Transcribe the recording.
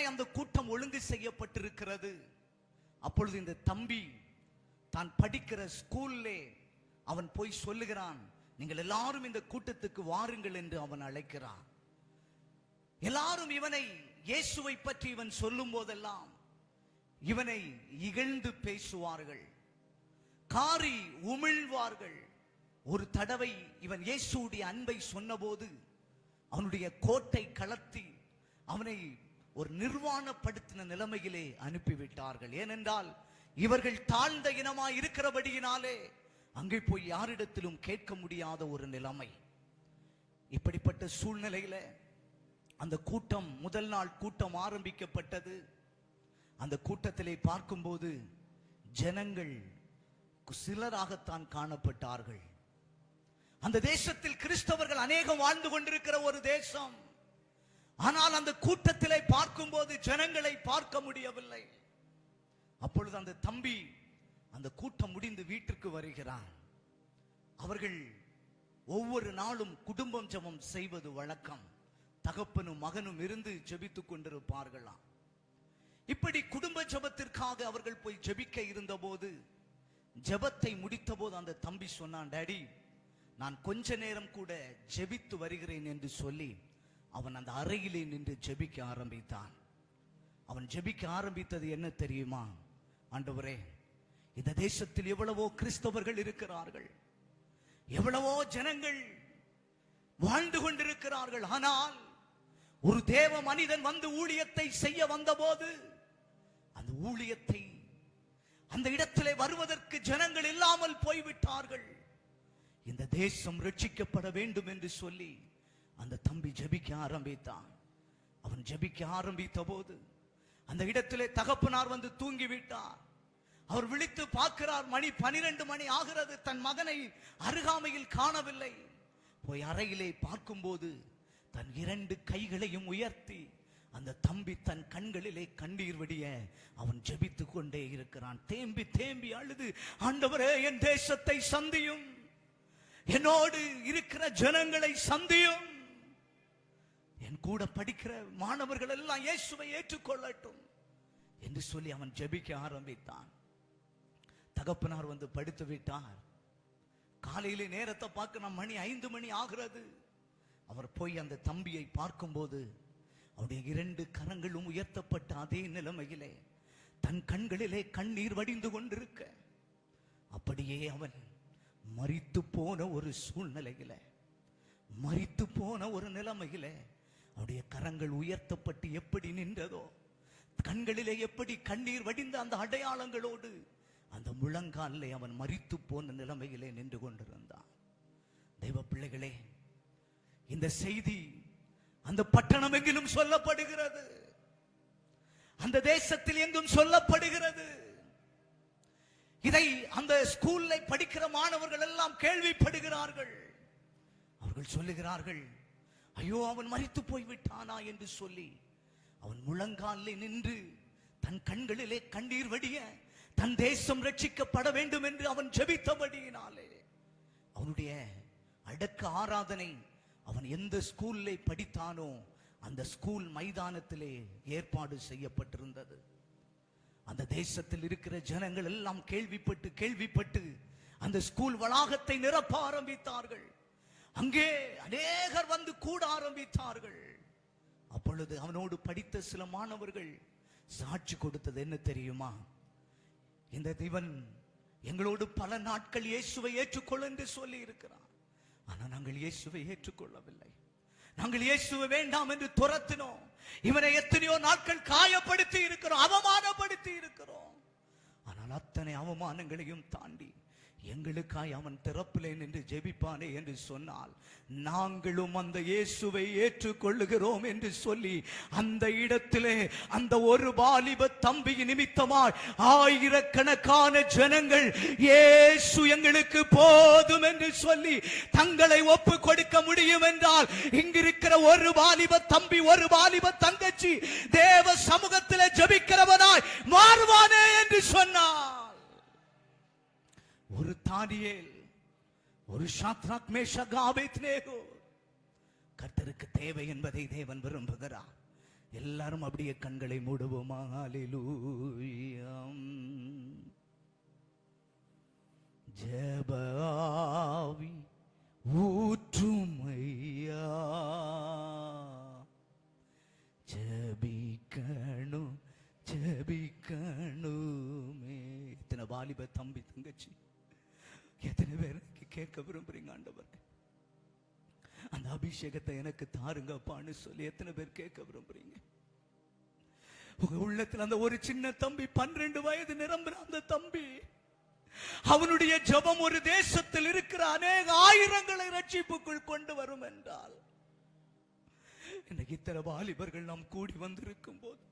விதமாய் அந்த கூட்டம் ஒழுங்கு செய்யப்பட்டிருக்கிறது. அப்பொழுது இந்த தம்பி தான் படிக்கிற ஸ்கூல்லே அவன் போய் சொல்லுகிறான் நீங்கள் எல்லாரும் இந்த கூட்டத்துக்கு வாருங்கள் என்று அவன் அழைக்கிறான். எல்லாரும் இவனை இயேசுவை பற்றி இவன் சொல்லும் போதெல்லாம் இவனை இகழ்ந்து பேசுவார்கள். காரி உமிழ்வார்கள். ஒரு தடவை இவன் இயேசுடைய அன்பை சொன்னபோது அவனுடைய கோட்டை கலத்தி அவனை ஒரு நிர்வாணப்படுத்தின நிலைமையிலே அனுப்பிவிட்டார்கள். ஏனென்றால் இவர்கள் தாழ்ந்த இனமாய் இருக்கிறபடியினாலே அங்கே போய் யாரிடத்திலும் கேட்க முடியாத ஒரு நிலைமை. இப்படிப்பட்ட சூழ்நிலையில அந்த கூட்டம் முதல் நாள் கூட்டம் ஆரம்பிக்கப்பட்டது. அந்த கூட்டத்திலே பார்க்கும்போது ஜனங்கள் சிலராகத்தான் காணப்பட்டார்கள். அந்த தேசத்தில் கிறிஸ்தவர்கள் அநேகம் வாழ்ந்து கொண்டிருக்கிற ஒரு தேசம். ஆனால் அந்த கூட்டத்திலே பார்க்கும்போது ஜனங்களை பார்க்க முடியவில்லை. அப்பொழுது அந்த தம்பி அந்த கூட்டம் முடிந்து வீட்டிற்கு வருகிறான். அவர்கள் ஒவ்வொரு நாளும் குடும்பம் ஜெபம் செய்வது வழக்கம். தகப்பனும் மகனும் இருந்து ஜெபித்துக் கொண்டிருப்பார்களாம். இப்படி குடும்ப ஜபத்திற்காக அவர்கள் போய் ஜெபிக்க இருந்தபோது ஜெபத்தை முடித்தபோது அந்த தம்பி சொன்னான் டாடி நான் கொஞ்ச நேரம் கூட ஜெபித்து வருகிறேன் என்று சொல்லி அவன் அந்த அறையிலே நின்று ஜெபிக்க ஆரம்பித்தான். அவன் ஜெபிக்க ஆரம்பித்தது என்ன தெரியுமா? ஆண்டவரே இந்த தேசத்தில் எவ்வளவோ கிறிஸ்தவர்கள் இருக்கிறார்கள். எவ்வளவோ ஜனங்கள் வாழ்ந்து கொண்டிருக்கிறார்கள். ஆனால் ஒரு தேவ மனிதன் வந்து ஊழியத்தை செய்ய வந்தபோது அந்த ஊழியத்தை அந்த இடத்திலே வருவதற்கு ஜனங்கள் இல்லாமல் போய்விட்டார்கள். இந்த தேசம் ரட்சிக்கப்பட வேண்டும் என்று சொல்லி அந்த தம்பி ஜபிக்க ஆரம்பித்தான். அவன் ஜெபிக்க ஆரம்பித்த போது அந்த இடத்திலே தகப்பனார் வந்து தூங்கி விட்டார் அவர் விழித்து பார்க்கிறார் மணி பனிரெண்டு மணி ஆகிறது. தன் மகனை அருகாமையில் காணவில்லை. போய் அறையிலே பார்க்கும்போது தன் இரண்டு கைகளையும் உயர்த்தி அந்த தம்பி தன் கண்களிலே கண்ணீர் வடிய அவன் ஜெபித்து கொண்டே இருக்கிறான். தேம்பி தேம்பி அழுது. ஆண்டவரே என் தேசத்தை சந்தியும். என்னோடு இருக்கிற ஜனங்களை சந்தியும். என் கூட படிக்கிற மாணவர்கள் எல்லாம் இயேசுவை ஏற்றுக்கொள்ளட்டும் என்று சொல்லி அவன் ஜெபிக்க ஆரம்பித்தான். தகப்பனார் வந்து படுத்து விட்டார். காலையிலே நேரத்தை பார்க்க நம்ம மணி ஐந்து மணி ஆகிறது. அவர் போய் அந்த தம்பியை பார்க்கும்போது அவருடைய இரண்டு கரங்களும் உயர்த்தப்பட்ட அதே நிலைமையிலே தன் கண்களிலே கண்ணீர் வடிந்து கொண்டிருக்க அப்படியே அவன் மறித்து போன ஒரு சூழ்நிலையில மறித்து போன ஒரு நிலைமையில அவருடைய கரங்கள் உயர்த்தப்பட்டு எப்படி நின்றதோ கண்களிலே எப்படி கண்ணீர் வடிந்த அந்த அடையாளங்களோடு அந்த முழங்காலிலே அவன் மறித்து போன நிலைமையிலே நின்று கொண்டிருந்தான். தெய்வ பிள்ளைகளே இந்த செய்தி அந்த பட்டணம் எங்கிலும் சொல்லப்படுகிறது. அந்த தேசத்தில் எங்கும் சொல்லப்படுகிறது. இதை அந்த ஸ்கூல்ல படிக்கிற மாணவர்கள் எல்லாம் கேள்விப்படுகிறார்கள். அவர்கள் சொல்லுகிறார்கள் ஐயோ அவன் மறித்து போய் விட்டானா என்று சொல்லி அவன் முழங்காலில் நின்று தன் கண்களிலே கண்ணீர் வடிய தன் தேசம் ரட்சிக்கப்பட வேண்டும் என்று அவன் ஜெபித்தபடியினாலே அவனுடைய அடக்க ஆராதனை அவன் எந்த ஸ்கூல்ல படித்தானோ அந்த ஸ்கூல் மைதானத்திலே ஏற்பாடு செய்யப்பட்டிருந்தது. அந்த தேசத்தில் இருக்கிற ஜனங்கள் எல்லாம் கேள்விப்பட்டு கேள்விப்பட்டு அந்த ஸ்கூல் வளாகத்தை நிரப்ப ஆரம்பித்தார்கள். அங்கே அநேகர் வந்து கூட ஆரம்பித்தார்கள். அப்பொழுது அவனோடு படித்த சில மாணவர்கள் சாட்சி கொடுத்தது என்ன தெரியுமா? இந்த தேவன் எங்களோடு பல நாட்கள் இயேசுவை ஏற்றுக்கொள்ள என்று சொல்லி இருக்கிறான் ஆனால் நாங்கள் இயேசுவை ஏற்றுக்கொள்ளவில்லை. நாங்கள் இயேசுவை வேண்டாம் என்று துரத்தினோம். இவனை எத்தனையோ நாட்கள் காயப்படுத்தி இருக்கிறோம் அவமானப்படுத்தி இருக்கிறோம். ஆனால் அத்தனை அவமானங்களையும் தாண்டி எங்களுக்காய் அவன் திறப்பிலேன் என்று ஜெபிப்பானே என்று சொன்னால் நாங்களும் அந்த இயேசுவை ஏற்றுக்கொள்ளுகிறோம் என்று சொல்லி அந்த இடத்திலே அந்த ஒரு வாலிப தம்பி நிமித்தமாய் ஆயிரக்கணக்கான ஜனங்கள் இயேசு எங்களுக்கு போதும் என்று சொல்லி தங்களை ஒப்பு கொடுக்க முடியும் என்றால் இங்கிருக்கிற ஒரு வாலிப தம்பி ஒரு வாலிப தங்கச்சி தேவ சமூகத்திலே ஜெபிக்கிறவனாய் மாறுவானே என்று சொன்னார். ஒரு தானியேல் ஒரு ஷாத்ராக் மேஷக் கர்த்தருக்கு தேவை என்பதை தேவன் விரும்புகிறார். எல்லாரும் அப்படியே கண்களை மூடுவோமா? ஜபாவி ஊற்றுமையா? ஜபிக்கணு ஜபிக்கணுமே. இத்தனை வாலிப தம்பி தங்கச்சி. கேட்க விரும்புறீங்க ஆண்டவர். அந்த அபிஷேகத்தை எனக்கு தாருங்கப்பான்னு சொல்லி எத்தனை பேர் கேட்க விரும்புறீங்க? உங்க உள்ளத்துல அந்த ஒரு சின்ன தம்பி பன்னிரண்டு வயது நிரம்புற அந்த தம்பி அவனுடைய ஜெபம் ஒரு தேசத்தில் இருக்கிற அநேக ஆயிரங்களை ரட்சிப்புக்குள் கொண்டு வரும் என்றால் இன்னைக்கு இத்தனை வாலிபர்கள் நாம் கூடி வந்திருக்கும் போது